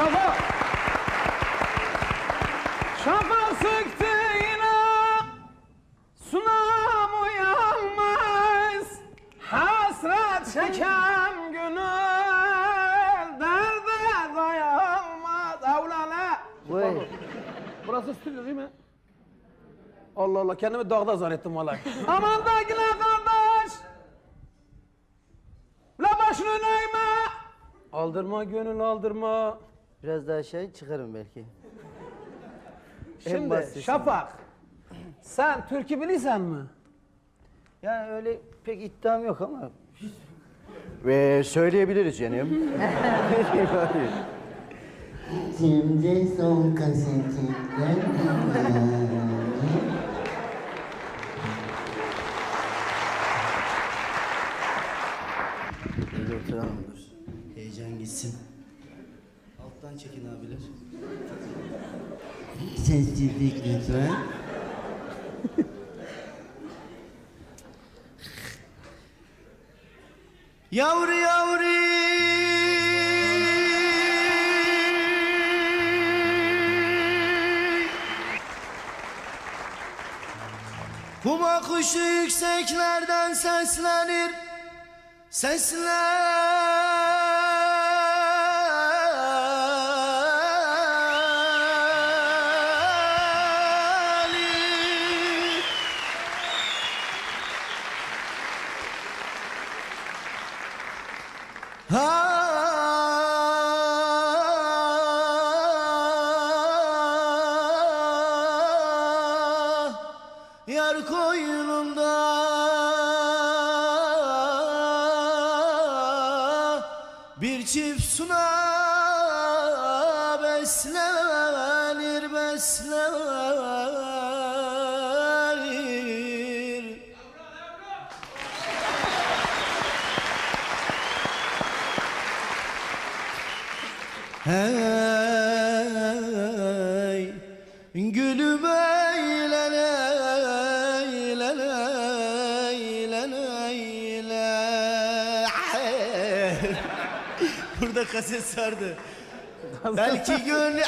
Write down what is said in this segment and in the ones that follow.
Şafak. Şafak sıktı yine. Sunam uyanmaz. Hasret çekem gönül. Derde dayanmaz. Avlana. Vay. Burası stüdyo değil mi? Allah Allah kendimi dağda zannettim vallahi. Aman da gile kardeş. La başını neyme. Aldırma gönül aldırma. Biraz daha aşağı çıkarım belki. Şimdi. Şafak. Sen türkü bilirsen mi? Yani öyle pek iddiam yok ama. Ve söyleyebiliriz canım. Şimdi son kasetinden. Heyecan gitsin. Alttan çekin abiler. Sessizlik lütfen. Yavru yavru. Kuma kuşu yükseklerden seslenir. Seslenir. Ha! Yar Bir çift suna beslenir beslenir Hey gülüm eyle eyle eyle eyle Burada kaset sardı. Belki gönül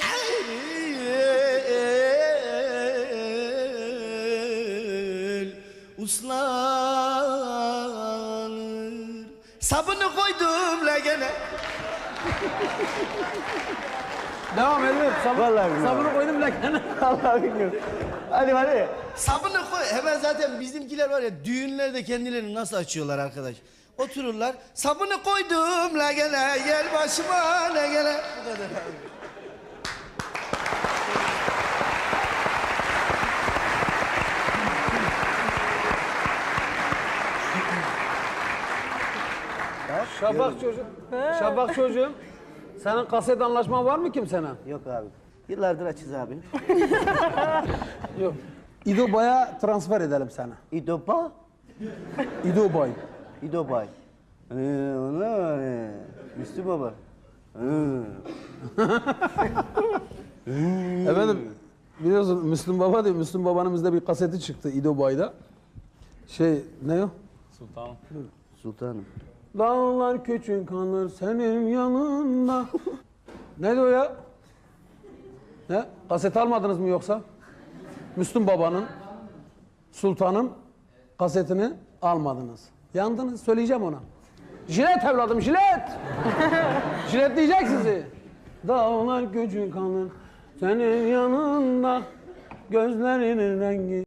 uslanır. Sabunu koydum la gene. Devam edelim. Sabır, Vallahi bilmiyorum. Sabırı koydum lakin. Allah bilmiyorum. Hadi hadi. Sabunu koy. Hemen zaten bizimkiler var ya düğünlerde kendilerini nasıl açıyorlar arkadaş. Otururlar. Sabunu koydum la gele gel başıma la gele. Bu kadar abi. Şafak çocuğum. Şafak çocuğum. Senin kaset anlaşman var mı kimsenin? Yok abi. Yıllardır açız abi. Yok. İdo Bay'a transfer edelim seni. İdoba, İdo Bay. İdobay. Ee, ona var ya. Müslü baba. Ee. Efendim biliyorsun Müslüm Baba diye Müslüm Baba'nın bizde bir kaseti çıktı İdo Bay'da. Şey ne o? Sultanım. Dağlar küçük kalır senin yanında. ne diyor ya? Ne? Kaset almadınız mı yoksa? Müslüm Baba'nın, Sultan'ın kasetini almadınız. Yandınız, söyleyeceğim ona. Jilet evladım, jilet! jilet diyecek sizi. Dağlar küçük kalır senin yanında. Gözlerinin rengi